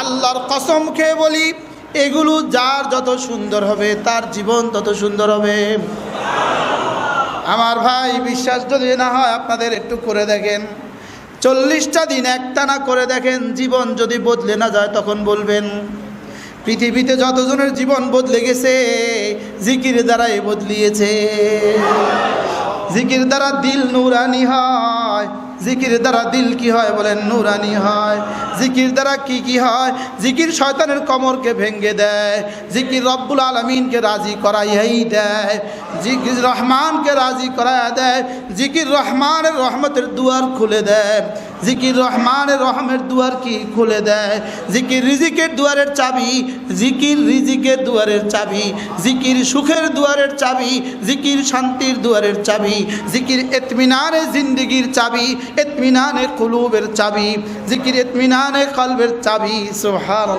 আল্লাহর কসম খেয়ে বলি, এগুলো যার যত সুন্দর হবে, তার জীবন তত সুন্দর হবে। আমার ভাই, বিশ্বাস যদি না হয়, আপনাদের একটু করে দেখেন। চল্লিশটা দিন একটানা করে দেখেন, জীবন যদি বদলে না যায়, তখন বলবেন, পৃথিবীতে যতজনের জীবন বদলে গেছে, জিকির দ্বারাই বদলিয়েছে। জিকির দ্বারা দিল নুরানি হয়। জিকির দ্বারা দিল কি হয় বলেন নুরানি হয়। জিকির দ্বারা কি কি হয়? জিকির শয়তানের কমরকে ভেঙ্গে দেয়। জিকির রব্বুল আলমিনকে রাজি করাইয়াই দেয়। জিকির রহমানকে রাজি করাইয়া দেয়। জিকির রহমানের রহমতের দুয়ার খুলে দেয়। জিকির রহমানের রহমের দুয়ার কি খুলে দেয়? জিকির রিজিকের দুয়ারের চাবি, জিকির রিজিকের দুয়ারের চাবি, জিকির সুখের দুয়ারের চাবি, জিকির শান্তির দুয়ারের চাবি, জিকির এতমিনানে জিন্দিগির চাবি এতমিনানে কলুবের চাবি, জিকির এতমিনানে কলবের চাবি সোহার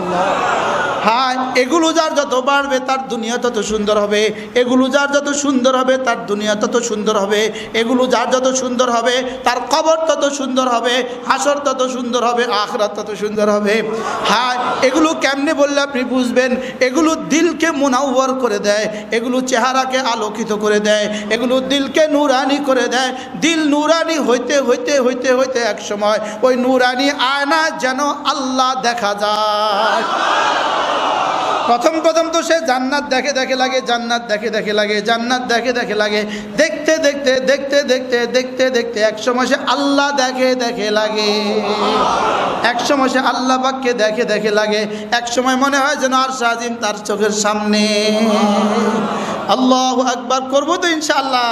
হায়, এগুলো যার যত বাড়বে তার দুনিয়া তত সুন্দর হবে। এগুলো যার যত সুন্দর হবে তার দুনিয়া তত সুন্দর হবে। এগুলো যার যত সুন্দর হবে তার কবর তত সুন্দর হবে। হাসর তত সুন্দর হবে, আখরাত তত সুন্দর হবে। হ্যাঁ এগুলো কেমনে বললে আপনি বুঝবেন? এগুলো দিলকে মুনাওয়ার করে দেয়। এগুলো চেহারাকে আলোকিত করে দেয়। এগুলো দিলকে নুরানি করে দেয়। দিল নুরানি হইতে হইতে হইতে হইতে এক সময় ওই নুরানি আয়না যেন আল্লাহ দেখা যায়। প্রথম প্রথম তো সে জান্নাত দেখে দেখে লাগে, জান্নাত দেখে দেখে লাগে, জান্নাত দেখে দেখে লাগে, দেখতে দেখতে দেখতে দেখতে দেখতে দেখতে এক সময় সে আল্লাহ দেখে দেখে লাগে। এক সময় সে আল্লাহ পাককে দেখে দেখে লাগে, এক সময় মনে হয় যেন আর সাজিম তার চোখের সামনে। আল্লাহ একবার করব তো ইনশাআল্লাহ।